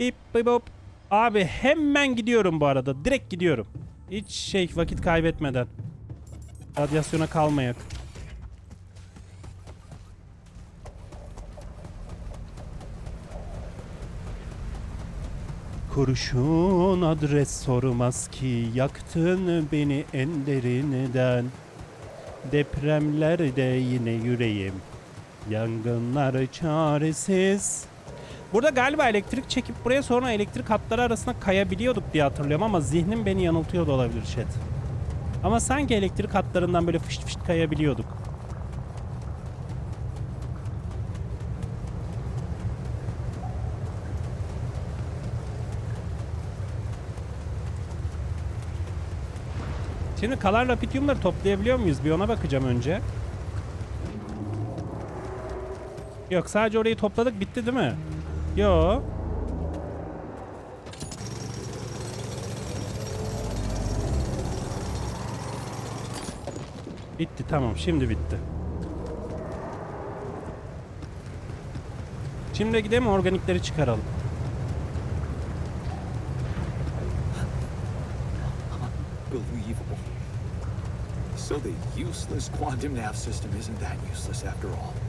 Bip bip hop. Abi hemen gidiyorum bu arada. Direkt gidiyorum. Hiç şey vakit kaybetmeden. Radyasyona kalmayak. Kurşun adres sormaz ki yaktın beni en derinden. Depremlerde yine yüreğim. Yangınlar çaresiz. Burada galiba elektrik çekip buraya sonra elektrik hatları arasında kayabiliyorduk diye hatırlıyorum ama zihnim beni yanıltıyor da olabilir chat. Ama sanki elektrik hatlarından böyle fışt fışt kayabiliyorduk. Şimdi kalan rapidyumları toplayabiliyor muyuz? Bir ona bakacağım önce. Yok sadece orayı topladık bitti değil mi? Yo. Bitti tamam şimdi bitti. Şimdi gidelim organikleri çıkaralım. Believable. So the useless quantum nav system isn't that useless after all.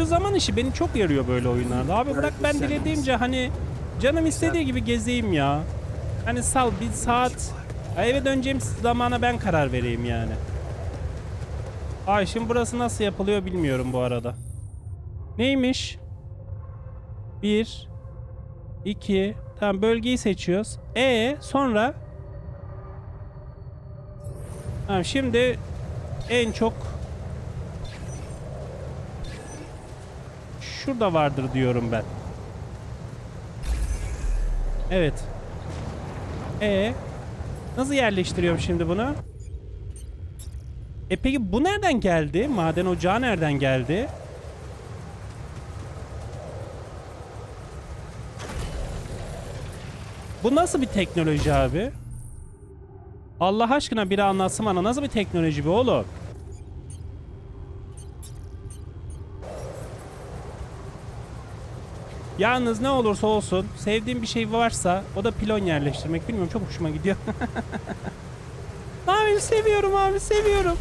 Şu zaman işi beni çok yarıyor böyle oyunlarda. Abi bırak ben dilediğimce hani canım istediği gibi gezeyim ya. Hani sal bir saat eve döneceğim zamana ben karar vereyim yani. Ay şimdi burası nasıl yapılıyor bilmiyorum bu arada. Neymiş? Bir, iki, tamam bölgeyi seçiyoruz. E sonra Tamam şimdi en çok şurada vardır diyorum ben. Evet. E nasıl yerleştiriyorum şimdi bunu? E peki bu nereden geldi? Maden ocağı nereden geldi? Bu nasıl bir teknoloji abi? Allah aşkına biri anlatsın bana nasıl bir teknoloji bu oğlum? Yalnız ne olursa olsun sevdiğim bir şey varsa o da pilon yerleştirmek. Bilmiyorum çok hoşuma gidiyor. abi seviyorum abi seviyorum.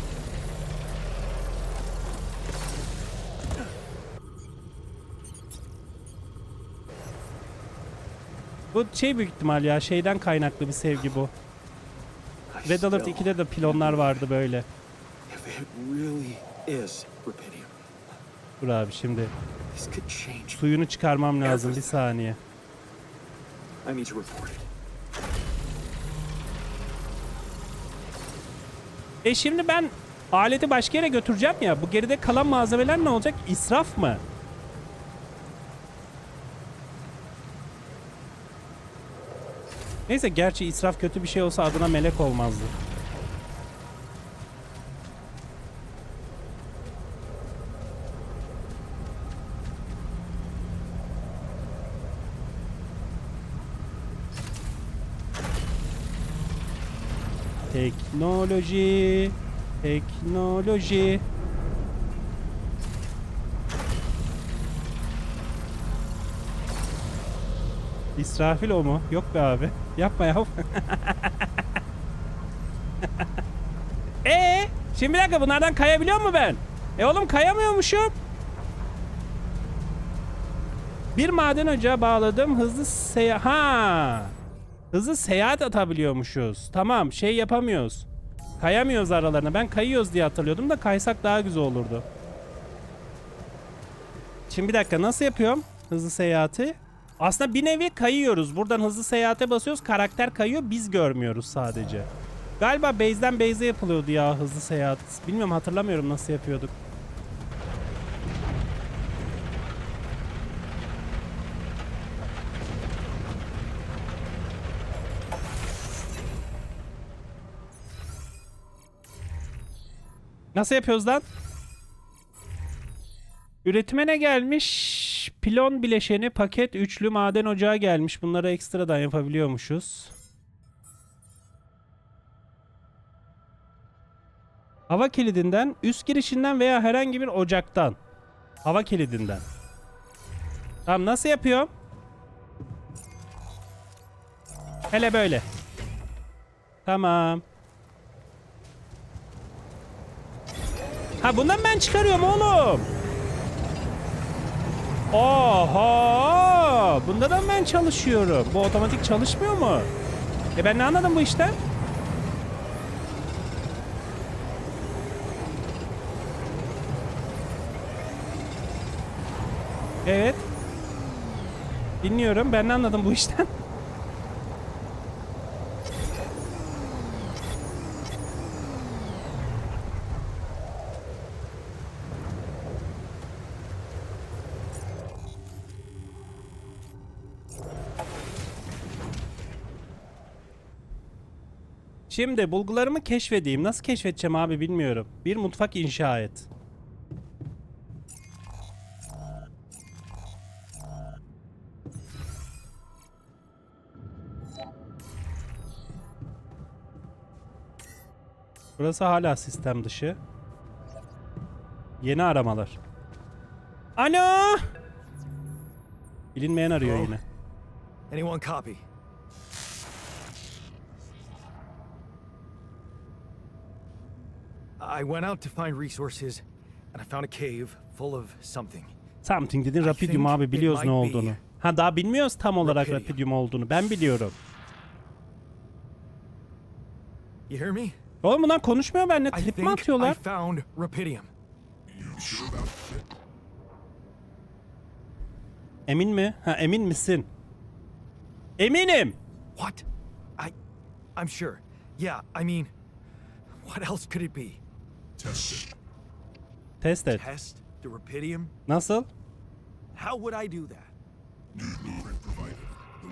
Bu şey büyük ihtimal ya şeyden kaynaklı bir sevgi bu. Red Alert still- 2'de de pilonlar vardı böyle. Dur abi şimdi. Suyunu çıkarmam lazım bir saniye. I need to report it. E şimdi ben aleti başka yere götüreceğim ya. Bu geride kalan malzemeler ne olacak? İsraf mı? Neyse gerçi israf kötü bir şey olsa adına melek olmazdı. Teknoloji, teknoloji. İsrafil o mu? Yok be abi. Yapma ya. Ee, şimdi bir dakika bunlardan kayabiliyor mu ben? E oğlum kayamıyormuşum. Bir maden ocağı bağladım. Hızlı seyahat. Hızlı seyahat atabiliyormuşuz. Tamam şey yapamıyoruz. Kayamıyoruz aralarına. Ben kayıyoruz diye hatırlıyordum da kaysak daha güzel olurdu. Şimdi bir dakika nasıl yapıyorum hızlı seyahati? Aslında bir nevi kayıyoruz. Buradan hızlı seyahate basıyoruz. Karakter kayıyor. Biz görmüyoruz sadece. Galiba base'den base'e yapılıyordu ya hızlı seyahat. Bilmiyorum hatırlamıyorum nasıl yapıyorduk. Nasıl yapıyoruz lan? Üretime ne gelmiş? Pilon bileşeni, paket, üçlü maden ocağı gelmiş. Bunları ekstradan yapabiliyormuşuz. Hava kilidinden, üst girişinden veya herhangi bir ocaktan. Hava kilidinden. Tamam nasıl yapıyorum? Hele böyle. Tamam. Ha bundan ben çıkarıyorum oğlum. Oha! Bundan ben çalışıyorum. Bu otomatik çalışmıyor mu? E ben ne anladım bu işten? Evet. Dinliyorum. Ben ne anladım bu işten? Şimdi bulgularımı keşfedeyim. Nasıl keşfedeceğim abi bilmiyorum. Bir mutfak inşa et. Burası hala sistem dışı. Yeni aramalar. Alo! Bilinmeyen arıyor yine. Anyone copy? I went out to find resources, and I found a cave full of something. Something dedin Rapidium abi biliyoruz ne olduğunu. Ha daha bilmiyoruz tam olarak Rapidium. Olduğunu. Ben biliyorum. You hear me? Oğlum bunlar konuşmuyor benimle. Trip mi think I atıyorlar? found Rapidium. Emin mi? Ha emin misin? Eminim. What? I, I'm sure. Yeah, I mean, what else could it be? Test et. Test the Rapidium? Nasıl? How would I do that?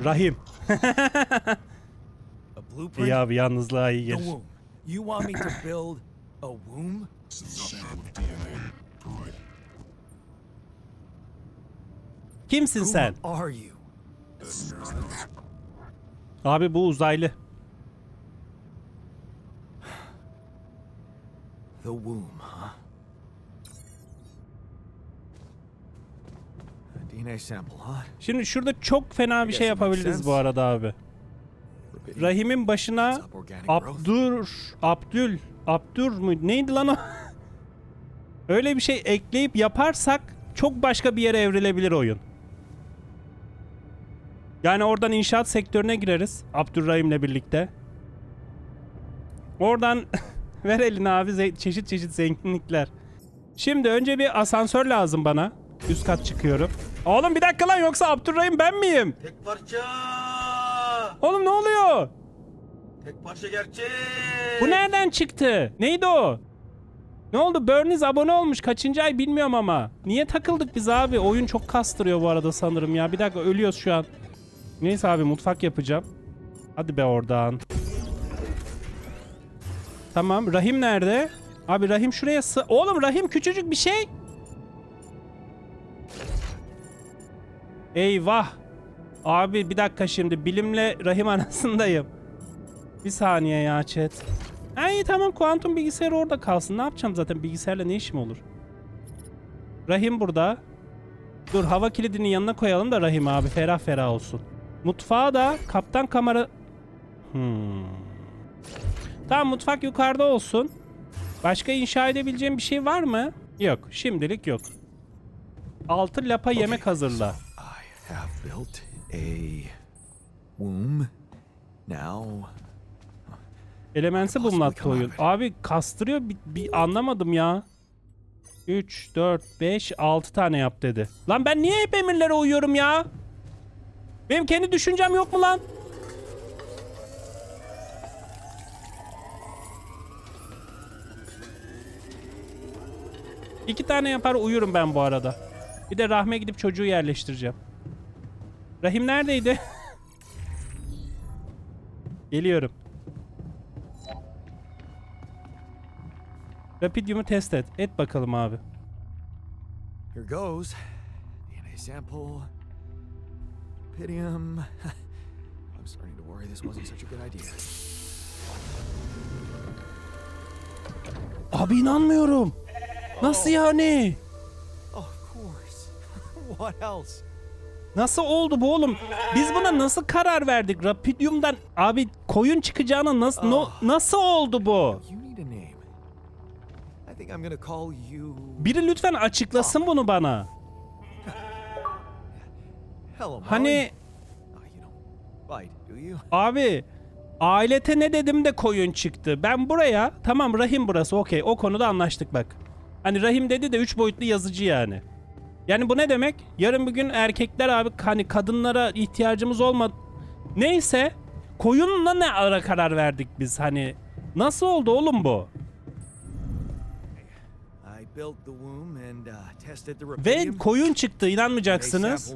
Rahim. A blueprint? İyi abi yalnızlığa iyi The gelir. womb. You want me to build a womb? Kimsin sen? are you? Abi bu uzaylı. The womb, huh? A DNA sample, huh? Şimdi şurada çok fena bir şey yapabiliriz bu arada abi. Rahim'in başına. Abdur, Abdül, Abdur mu? Neydi lan o? Öyle bir şey ekleyip yaparsak çok başka bir yere evrilebilir oyun. Yani oradan inşaat sektörüne gireriz Abdurrahim'le birlikte. Oradan ver elini abi çeşit çeşit zenginlikler. Şimdi önce bir asansör lazım bana. Üst kat çıkıyorum. Oğlum bir dakika lan yoksa Abdurrahim ben miyim? Tek parça. Oğlum ne oluyor? Tek parça gerçek. Bu nereden çıktı? Neydi o? Ne oldu? Burnies abone olmuş. Kaçıncı ay bilmiyorum ama. Niye takıldık biz abi? Oyun çok kastırıyor bu arada sanırım ya. Bir dakika ölüyoruz şu an. Neyse abi mutfak yapacağım. Hadi be oradan. Tamam. Rahim nerede? Abi Rahim şuraya sı... Oğlum Rahim küçücük bir şey. Eyvah. Abi bir dakika şimdi. Bilimle Rahim arasındayım. Bir saniye ya chat. Ha iyi tamam kuantum bilgisayar orada kalsın. Ne yapacağım zaten bilgisayarla ne işim olur? Rahim burada. Dur hava kilidini yanına koyalım da Rahim abi ferah ferah olsun. Mutfağa da kaptan kamera... Hmm. Tamam mutfak yukarıda olsun. Başka inşa edebileceğim bir şey var mı? Yok şimdilik yok. Altı lapa yemek hazırla. I have built a womb. Now, bulmattı come oyun. Abi kastırıyor bir, bir anlamadım ya. 3, 4, 5, 6 tane yap dedi. Lan ben niye hep emirlere uyuyorum ya? Benim kendi düşüncem yok mu lan? İki tane yapar uyurum ben bu arada. Bir de Rahme gidip çocuğu yerleştireceğim. Rahim neredeydi? Geliyorum. Rapidium'u test et. Et bakalım abi. here goes. DNA sample. Rapidium. I'm starting to worry this wasn't such a good idea. Abi inanmıyorum. Nasıl yani? Of course. what else? Nasıl oldu bu oğlum? Biz buna nasıl karar verdik? Rapidium'dan abi koyun çıkacağına nasıl no- nasıl oldu bu? Biri lütfen açıklasın bunu bana. Hani Ah, abi ailete ne dedim de koyun çıktı. Ben buraya tamam Rahim burası okey o konuda anlaştık bak. Hani Rahim dedi de 3 boyutlu yazıcı yani. Yani bu ne demek? Yarın bir gün erkekler abi hani kadınlara ihtiyacımız olmadı. Neyse koyunla ne ara karar verdik biz hani. Nasıl oldu oğlum bu? Uh, Ve koyun çıktı inanmayacaksınız.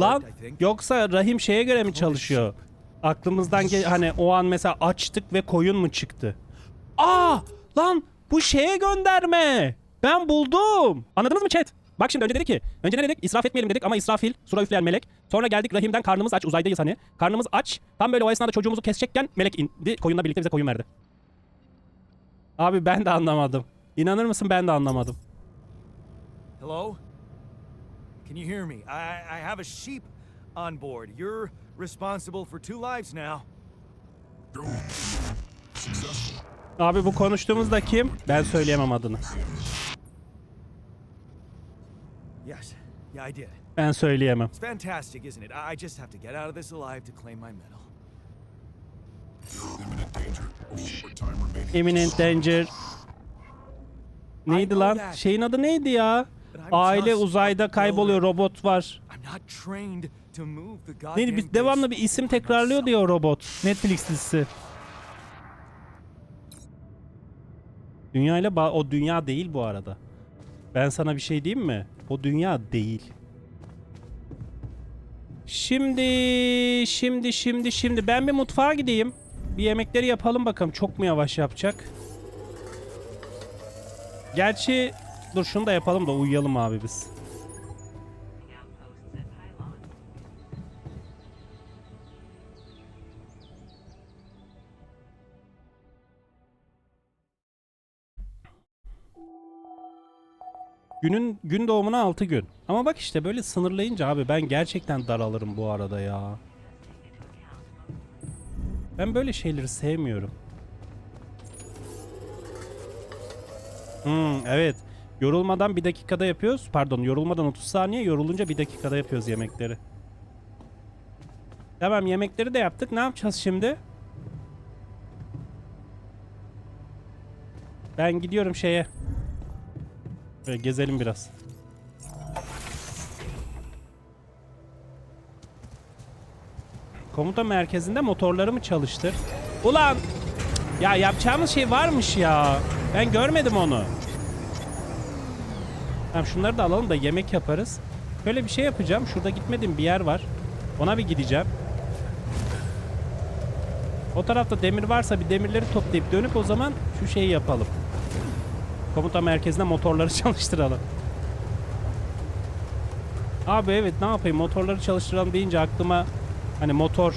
Lan yoksa Rahim şeye göre mi çalışıyor? Aklımızdan hani o an mesela açtık ve koyun mu çıktı? Aa lan bu şeye gönderme. Ben buldum. Anladınız mı chat? Bak şimdi önce dedik ki, önce ne dedik? İsraf etmeyelim dedik ama İsrafil, sura üfleyen melek. Sonra geldik Rahim'den karnımız aç, uzaydayız hani. Karnımız aç. Tam böyle o esnada çocuğumuzu kesecekken melek indi. Koyunla birlikte bize koyun verdi. Abi ben de anlamadım. İnanır mısın ben de anlamadım. Hello? Can you hear me? I, I have a sheep on board. You're responsible for two lives now. Abi bu konuştuğumuz da kim? Ben söyleyemem adını. Yes, yeah, I did. Ben söyleyemem. It's fantastic, isn't it? I just have to get out of this alive to claim my medal. Imminent danger. Neydi lan? Şeyin adı neydi ya? Aile uzayda kayboluyor, robot var. Neydi? Devamlı bir isim tekrarlıyordu ya o robot. Netflix dizisi. Dünya ile o dünya değil bu arada. Ben sana bir şey diyeyim mi? O dünya değil. Şimdi, şimdi, şimdi, şimdi ben bir mutfağa gideyim. Bir yemekleri yapalım bakalım. Çok mu yavaş yapacak? Gerçi dur şunu da yapalım da uyuyalım abi biz. Günün gün doğumuna 6 gün. Ama bak işte böyle sınırlayınca abi ben gerçekten daralırım bu arada ya. Ben böyle şeyleri sevmiyorum. Hmm, evet. Yorulmadan bir dakikada yapıyoruz. Pardon yorulmadan 30 saniye yorulunca bir dakikada yapıyoruz yemekleri. Tamam yemekleri de yaptık. Ne yapacağız şimdi? Ben gidiyorum şeye. Böyle gezelim biraz. Komuta merkezinde motorları mı çalıştır? Ulan! Ya yapacağımız şey varmış ya. Ben görmedim onu. Tamam şunları da alalım da yemek yaparız. Böyle bir şey yapacağım. Şurada gitmediğim bir yer var. Ona bir gideceğim. O tarafta demir varsa bir demirleri toplayıp dönüp o zaman şu şeyi yapalım. Komuta merkezine motorları çalıştıralım. Abi evet ne yapayım motorları çalıştıralım deyince aklıma hani motor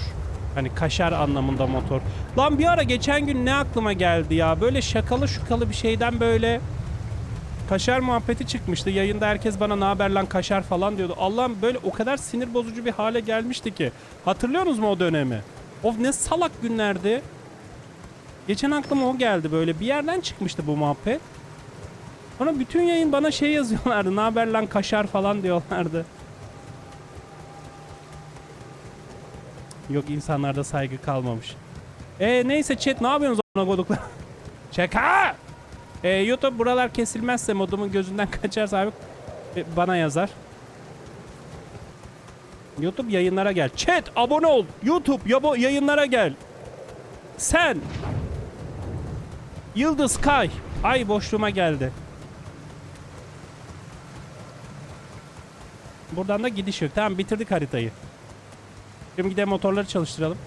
hani kaşar anlamında motor. Lan bir ara geçen gün ne aklıma geldi ya böyle şakalı şukalı bir şeyden böyle kaşar muhabbeti çıkmıştı. Yayında herkes bana ne haber lan kaşar falan diyordu. Allah'ım böyle o kadar sinir bozucu bir hale gelmişti ki. Hatırlıyorsunuz mu o dönemi? Of ne salak günlerdi. Geçen aklıma o geldi böyle bir yerden çıkmıştı bu muhabbet. Sonra bütün yayın bana şey yazıyorlardı. Ne haber lan kaşar falan diyorlardı. Yok insanlarda saygı kalmamış. E neyse chat ne yapıyorsunuz ona koduklar? Şaka! E, YouTube buralar kesilmezse modumun gözünden kaçarsa abi e, bana yazar. YouTube yayınlara gel. Chat abone ol. YouTube yabo yayınlara gel. Sen. Yıldız Kay. Ay boşluğuma geldi. Buradan da gidiş yok. Tamam bitirdik haritayı. Şimdi gidelim motorları çalıştıralım.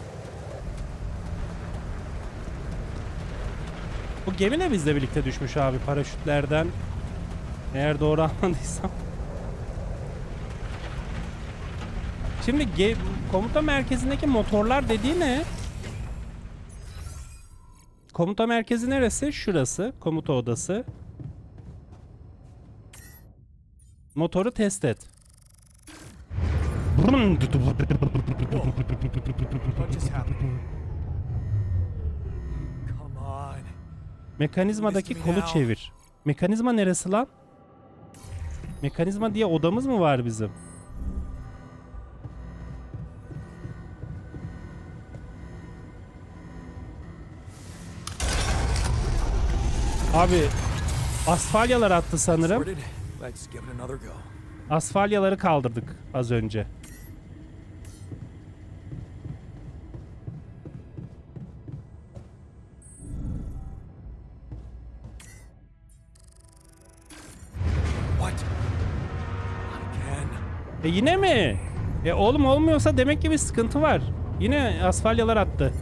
Bu gemi de bizle birlikte düşmüş abi paraşütlerden. Eğer doğru anladıysam. Şimdi ge- komuta merkezindeki motorlar dediği ne? Komuta merkezi neresi? Şurası. Komuta odası. Motoru test et. Mekanizmadaki kolu çevir. Mekanizma neresi lan? Mekanizma diye odamız mı var bizim? Abi asfalyalar attı sanırım. Asfalyaları kaldırdık az önce. E yine mi? E oğlum olmuyorsa demek ki bir sıkıntı var. Yine asfalyalar attı.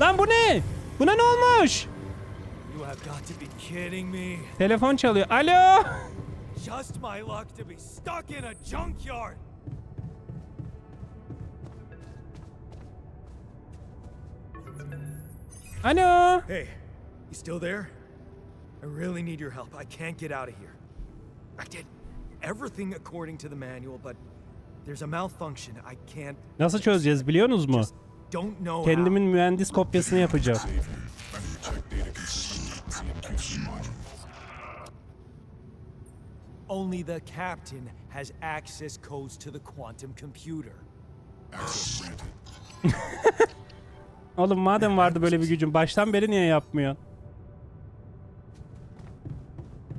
Lan bu ne? Buna ne olmuş? You have got to be kidding me. Telefon çalıyor. Alo? Just my luck to be stuck in a junkyard. Alo? Hey, you still there? I really need your help. I can't get out of here. I did everything according to the manual, but there's a malfunction. I can't. Nasıl çözeceğiz biliyorsunuz mu? Don't know Kendimin how. mühendis kopyasını yapacağım. Only the captain has access codes to the quantum computer. Oğlum madem vardı böyle bir gücün baştan beri niye yapmıyor?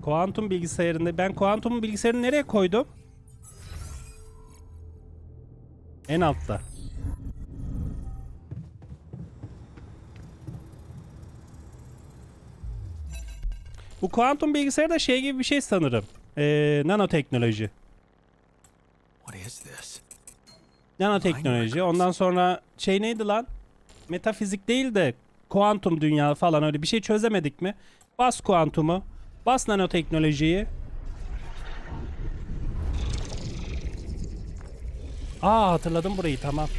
Kuantum bilgisayarında ben kuantum bilgisayarını nereye koydum? En altta. Bu kuantum bilgisayar da şey gibi bir şey sanırım. Ee, nanoteknoloji. What is this? Nanoteknoloji. Ondan sonra şey neydi lan? Metafizik değil de kuantum dünya falan öyle bir şey çözemedik mi? Bas kuantumu. Bas nanoteknolojiyi. Aa hatırladım burayı tamam.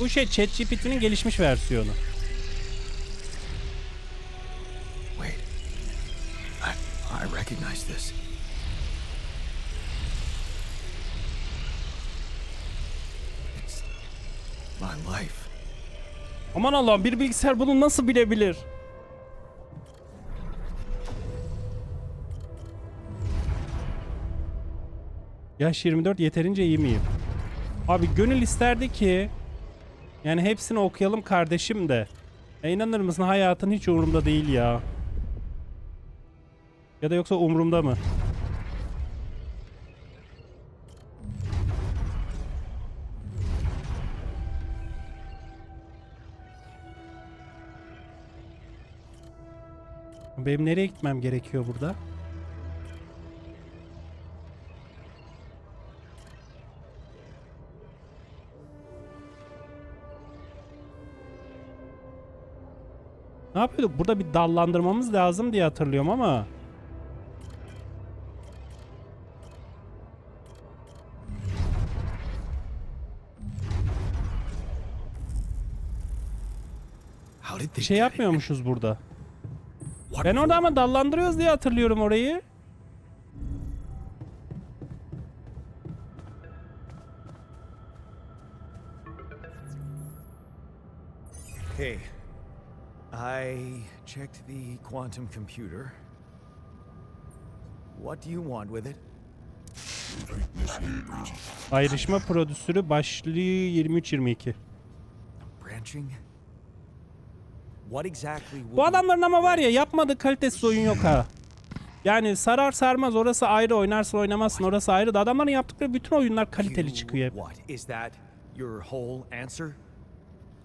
Bu şey ChatGPT'nin gelişmiş versiyonu. Wait. I I recognize this. My life. Aman Allah'ım bir bilgisayar bunu nasıl bilebilir? Yaş 24 yeterince iyi miyim? Abi gönül isterdi ki yani hepsini okuyalım kardeşim de. E inanır mısın hayatın hiç umurumda değil ya. Ya da yoksa umurumda mı? Benim nereye gitmem gerekiyor burada? Ne yapıyorduk? Burada bir dallandırmamız lazım diye hatırlıyorum ama. Şey yapmıyormuşuz burada. Ben orada ama dallandırıyoruz diye hatırlıyorum orayı. Hey, I checked the quantum computer. What do you want with it? Ayrışma prodüsörü başlığı 23-22. Branching? Bu adamların ama var ya yapmadığı kalitesiz oyun yok ha. Yani sarar sarmaz orası ayrı oynarsın oynamazsın orası ayrı da adamların yaptıkları bütün oyunlar kaliteli çıkıyor hep.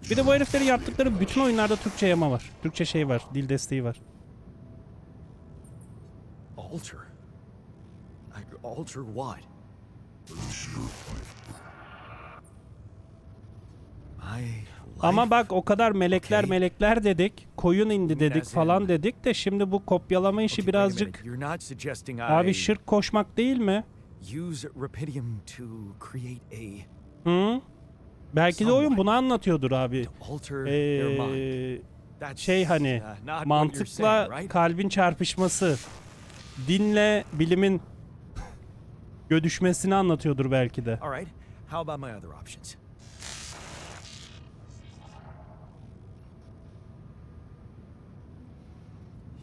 Bir de bu heriflerin yaptıkları bütün oyunlarda Türkçe yama var. Türkçe şey var, dil desteği var. Alter? Alter what? I Ama bak o kadar melekler melekler dedik, koyun indi dedik falan dedik de şimdi bu kopyalama işi birazcık abi şirk koşmak değil mi? Hı? Belki de oyun bunu anlatıyordur abi. Ee, şey hani uh, mantıkla kalbin çarpışması, dinle bilimin gödüşmesini anlatıyordur belki de. How about my other options? You jerk. I don't have.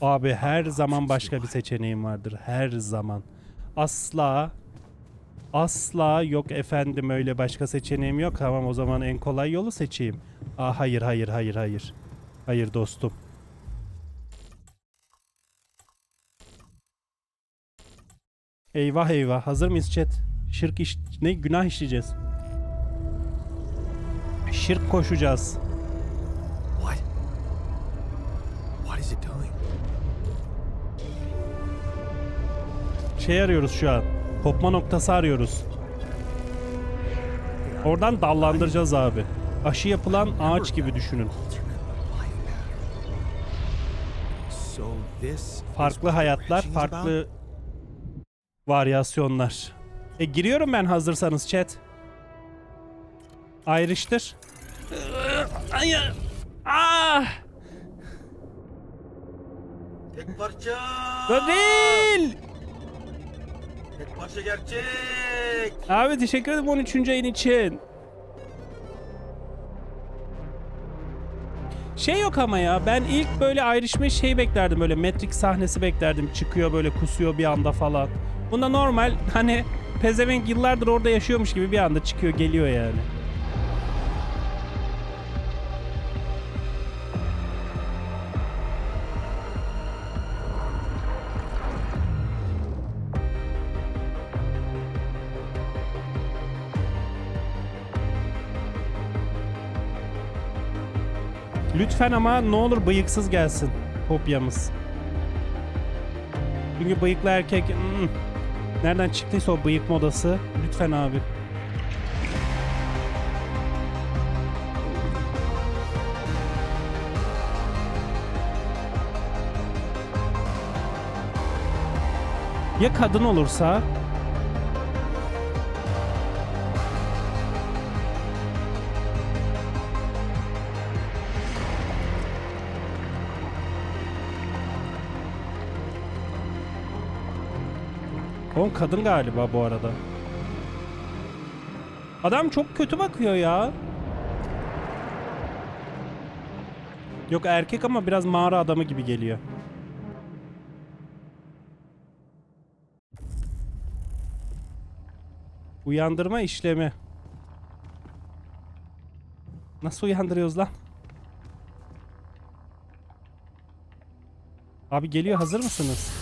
Abi her zaman başka bir seçeneğim vardır. Her zaman. Asla asla yok efendim öyle başka seçeneğim yok. Tamam o zaman en kolay yolu seçeyim. Aa hayır hayır hayır hayır. Hayır dostum. Eyvah eyvah. Hazır mıyız chat? Şirk iş... Ne? Günah işleyeceğiz. Şirk koşacağız. Şey arıyoruz şu an. Kopma noktası arıyoruz. Oradan dallandıracağız abi. Aşı yapılan ağaç gibi düşünün. Farklı hayatlar, farklı varyasyonlar. E giriyorum ben hazırsanız chat. Ayrıştır. Hayır. Ah! Tek parça. Değil. Parça gerçek. Abi teşekkür ederim 13. ayın için. Şey yok ama ya ben ilk böyle ayrışma şey beklerdim böyle Matrix sahnesi beklerdim çıkıyor böyle kusuyor bir anda falan. Bunda normal hani pezevenk yıllardır orada yaşıyormuş gibi bir anda çıkıyor geliyor yani. Lütfen ama ne olur bıyıksız gelsin kopyamız. Çünkü bıyıklı erkek hmm, nereden çıktıysa o bıyık modası lütfen abi. Ya kadın olursa? O kadın galiba bu arada. Adam çok kötü bakıyor ya. Yok erkek ama biraz mağara adamı gibi geliyor. Uyandırma işlemi. Nasıl uyandırıyoruz lan? Abi geliyor hazır mısınız?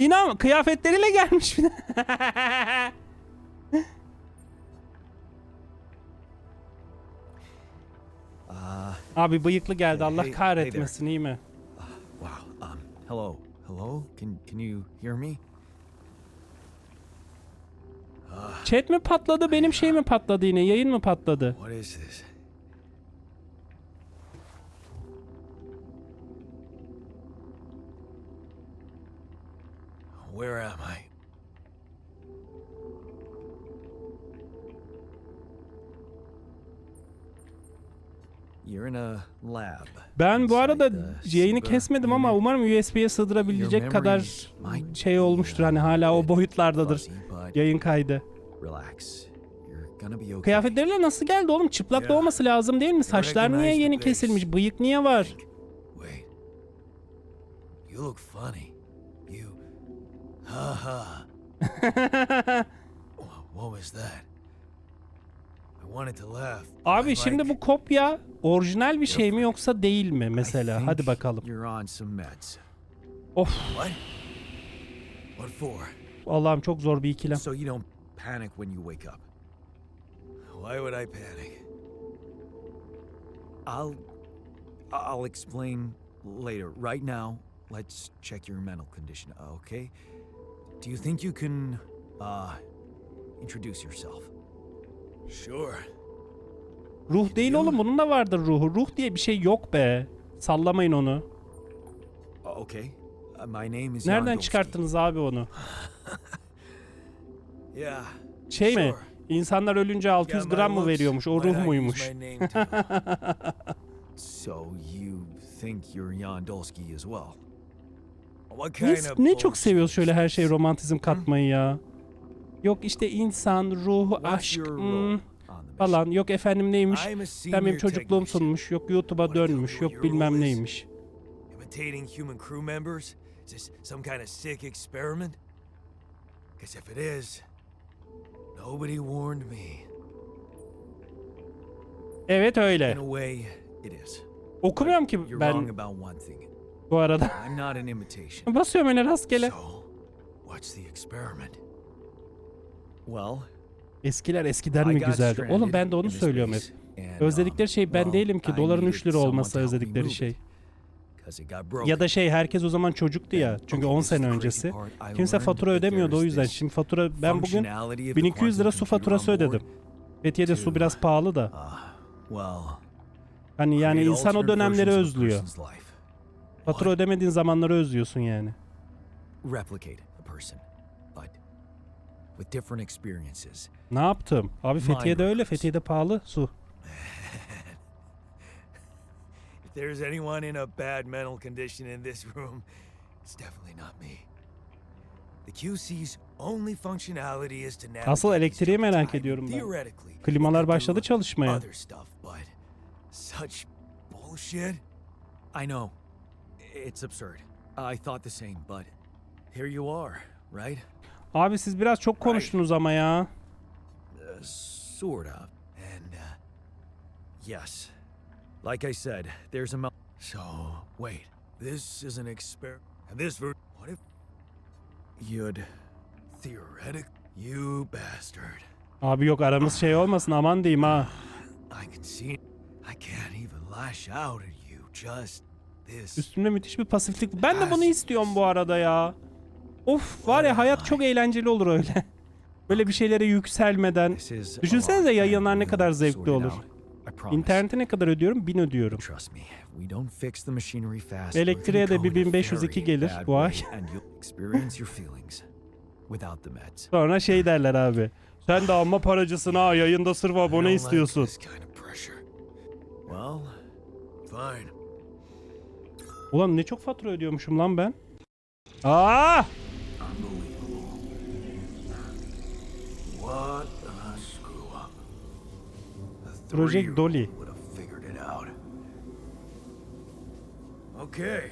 İnan kıyafetleriyle gelmiş bir de. Uh, Abi bıyıklı geldi Allah kahretmesin iyi mi? wow. Um, hello. Hello? Can can you hear me? Chat mi patladı benim şey mi patladı yine yayın mı patladı? What is this? Where am I? You're in a lab. Ben bu arada yayını kesmedim ama umarım USB'ye sığdırabilecek kadar şey olmuştur hani hala o boyutlardadır yayın kaydı. Kıyafetleriyle nasıl geldi oğlum? Çıplak da olması lazım değil mi? Saçlar niye yeni kesilmiş? Bıyık niye var? You look funny. Ha ha. Wha- What was that? I wanted to laugh. Abi I'm şimdi bu kopya orijinal bir şey mi yoksa değil mi mesela? Hadi bakalım. You're on some meds. Of What? What for? Allah'ım çok zor bir ikilem. So you don't panic when you wake up. Why would I panic? I'll I'll explain later. Right now, let's check your mental condition, okay? Do you think you can uh introduce yourself? Sure. Ruh değil oğlum bunun da vardır ruhu. Ruh diye bir şey yok be. Sallamayın onu. Okay. Uh, my name is Nereden çıkarttınız abi onu? Yeah. Şey mi? İnsanlar ölünce 600 Yeah, my gram mı veriyormuş? O ruh muymuş? so you think you're Yandolski as well? Ne, ne çok seviyoruz şöyle her this? şey romantizm katmayı ya. Yok işte insan, ruh, aşk hmm, falan. Yok efendim neymiş? Sen benim çocukluğum sunmuş. Yok YouTube'a dönmüş. Yok bilmem neymiş. Evet öyle. Okumuyorum ki ben. Bu arada. I'm not an imitation. Basıyorum öyle rastgele. So, what's the experiment? Well, Eskiler eskiden mi güzeldi? Oğlum ben de onu söylüyorum hep. Özledikleri um, şey ben değilim ki. Doların 3 needed lira olması özledikleri şey. Ya da şey herkes o zaman çocuktu ya. Çünkü okay, 10 this is sene öncesi. Kimse fatura ödemiyordu o yüzden. Şimdi fatura ben bugün functionality of the 1200 lira su faturası ödedim. Fethiye'de su biraz pahalı da. Well, Hani yani insan o dönemleri özlüyor. Fatura ödemediğin zamanları özlüyorsun yani. Replicate a person, but with different experiences. Ne yaptım? Abi Fethiye'de öyle. Fethiye'de pahalı su. If there's anyone in a bad mental condition in this room, it's definitely not me. The QC's only functionality is to navigate Asıl elektriği merak ediyorum ben. Klimalar başladı çalışmaya. Such bullshit. I know. It's absurd. I thought the same, but here you are, right? Abi siz biraz çok konuştunuz ama ya. Uh, sort of. And, uh, yes. Like I said, there's a So, wait. This is an experiment. And this ver- What if. You'd. Theoretic. You bastard. Abi yok aramız şey olmasın aman diyeyim ha. I can see. I can't even lash out at you. Just. Üstümde müthiş bir pasiflik. Ben de bunu istiyorum bu arada ya. Of var ya hayat çok eğlenceli olur öyle. Böyle bir şeylere yükselmeden. Düşünsenize yayınlar ne kadar zevkli olur. İnternete ne kadar ödüyorum? 1000 ödüyorum. Elektriğe de bir go in a 1502 very gelir bu ay. Sonra şey derler abi. Sen de amma paracısın ha yayında sırf abone istiyorsun. Well, fine. Ulan ne çok fatura ödüyormuşum lan ben. Aa! Project Dolly. Okay.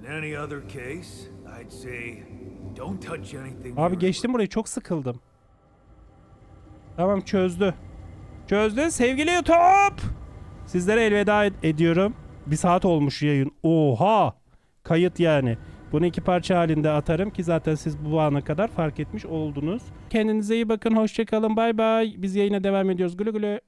In any other case, I'd say don't touch anything. Abi geçtim burayı çok sıkıldım. Tamam çözdü. Çözdü sevgili YouTube. Sizlere elveda ed- ediyorum. Bir saat olmuş yayın. Oha! Kayıt yani. Bunu iki parça halinde atarım ki zaten siz bu ana kadar fark etmiş oldunuz. Kendinize iyi bakın. Hoşçakalın. Bay bay. Biz yayına devam ediyoruz. Güle güle.